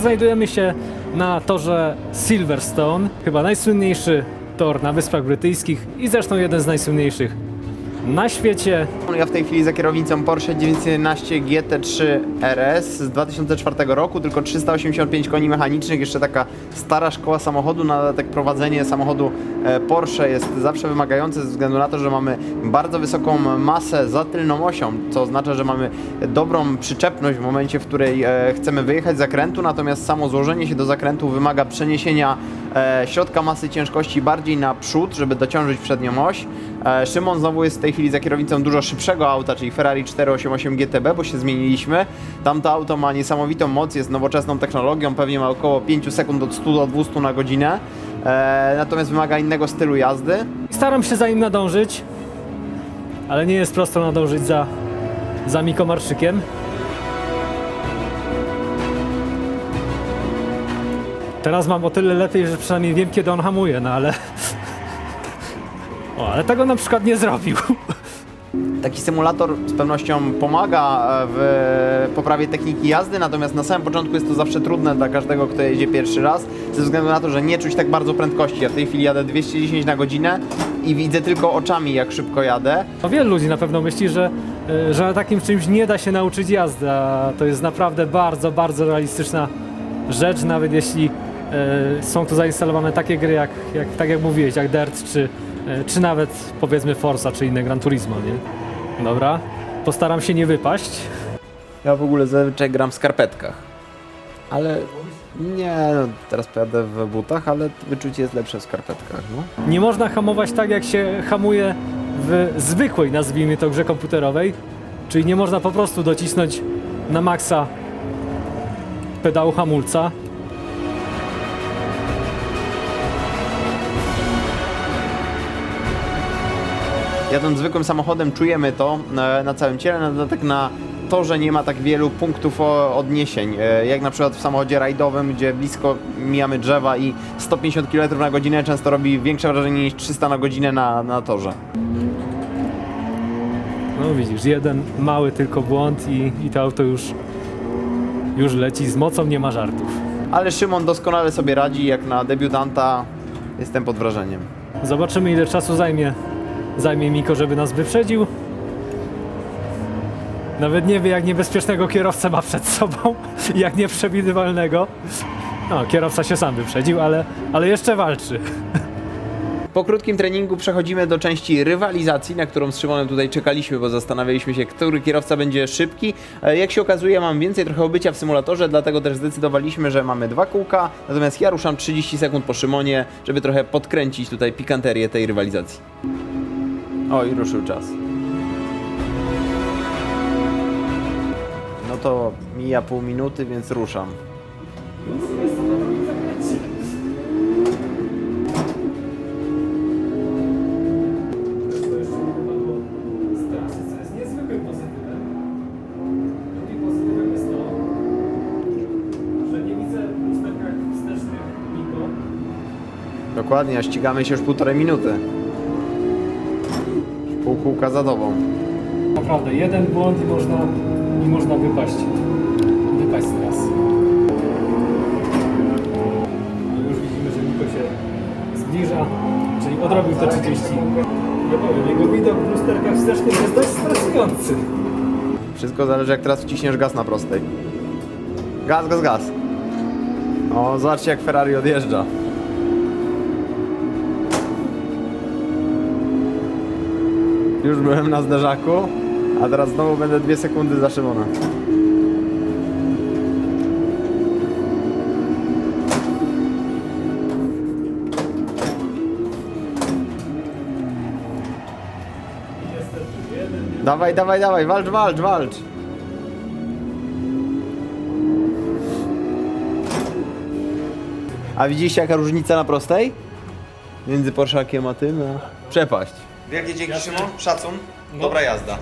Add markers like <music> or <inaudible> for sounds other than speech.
Znajdujemy się na torze Silverstone, chyba najsłynniejszy tor na Wyspach Brytyjskich i zresztą jeden z najsłynniejszych na świecie. Ja w tej chwili za kierownicą Porsche 911 GT3 RS z 2004 roku, tylko 385 koni mechanicznych, jeszcze taka stara szkoła samochodu, na dodatek prowadzenie samochodu e, Porsche jest zawsze wymagające ze względu na to, że mamy bardzo wysoką masę za tylną osią, co oznacza, że mamy dobrą przyczepność w momencie, w której e, chcemy wyjechać z zakrętu, natomiast samo złożenie się do zakrętu wymaga przeniesienia e, środka masy ciężkości bardziej na przód, żeby dociążyć przednią oś. Szymon znowu jest w tej chwili za kierownicą dużo szybszego auta, czyli Ferrari 488 GTB, bo się zmieniliśmy. Tamto auto ma niesamowitą moc, jest nowoczesną technologią, pewnie ma około 5 sekund od 100 do 200 na godzinę. E, natomiast wymaga innego stylu jazdy. Staram się za nim nadążyć, ale nie jest prosto nadążyć za, za Miko Marszykiem. Teraz mam o tyle lepiej, że przynajmniej wiem, kiedy on hamuje, no ale... O, ale tego na przykład nie zrobił. Taki symulator z pewnością pomaga e, w poprawie techniki jazdy, natomiast na samym początku jest to zawsze trudne dla każdego, kto jedzie pierwszy raz, ze względu na to, że nie czuć tak bardzo prędkości. Ja w tej chwili jadę 210 na godzinę i widzę tylko oczami, jak szybko jadę. No, wielu ludzi na pewno myśli, że, y, że na takim czymś nie da się nauczyć jazdy, a to jest naprawdę bardzo, bardzo realistyczna rzecz, nawet jeśli są tu zainstalowane takie gry, jak, jak, tak jak mówiłeś, jak Dirt, czy, y, czy nawet powiedzmy Forza, czy inne Gran Turismo, nie? Dobra, postaram się nie wypaść. Ja w ogóle zazwyczaj gram w skarpetkach. Ale nie, no, teraz pojadę w butach, ale wyczucie jest lepsze w skarpetkach. No. Nie można hamować tak, jak się hamuje w zwykłej, nazwijmy to, grze komputerowej. Czyli nie można po prostu docisnąć na maksa pedału hamulca. Jadąc zwykłym samochodem czujemy to e, na całym ciele, na dodatek na torze nie ma tak wielu punktów odniesień, e, jak na przykład w samochodzie rajdowym, gdzie blisko mijamy drzewa i 150 km na godzinę często robi większe wrażenie niż 300 na godzinę na, na torze. No widzisz, jeden mały tylko błąd i, i to auto już, już leci z mocą, nie ma żartów. Ale Szymon doskonale sobie radzi, jak na debiutanta jestem pod wrażeniem. Zobaczymy ile czasu zajmie, zajmie Miko, żeby nas wyprzedził. Nawet nie wie jak niebezpiecznego kierowcę ma przed sobą, <laughs> jak nieprzewidywalnego. No, kierowca się sam wyprzedził, ale, ale jeszcze walczy. Po krótkim treningu przechodzimy do części rywalizacji, na którą z Szymonem tutaj czekaliśmy, bo zastanawialiśmy się, który kierowca będzie szybki. E, Jak się okazuje, mam więcej trochę obycia w symulatorze, dlatego też zdecydowaliśmy, że mamy dwa kółka, natomiast ja ruszam 30 sekund po Szymonie, żeby trochę podkręcić tutaj pikanterię tej rywalizacji. O, i ruszył czas. No to mija pół minuty, więc ruszam. Dokładnie, a ścigamy się już półtorej minuty. Pół kółka za tobą. Naprawdę, jeden błąd i można, i można wypaść. Wypaść z trasy. No już widzimy, że Miko się zbliża, czyli odrobił te 30. Nie powiem, jego widok w lusterkach wstecznych jest dość stresujący. Wszystko zależy jak teraz wciśniesz gaz na prostej. Gaz, gaz, gaz. O, zobaczcie jak Ferrari odjeżdża. Już byłem na zderzaku, a teraz znowu będę dwie sekundy za Szymona. Dawaj, dawaj, dawaj, walcz, walcz, walcz. A widzieliście jaka różnica na prostej? Między Porszakiem a tym, a... Przepaść. Wielkie dzięki Szymon, szacun, dobra jazda.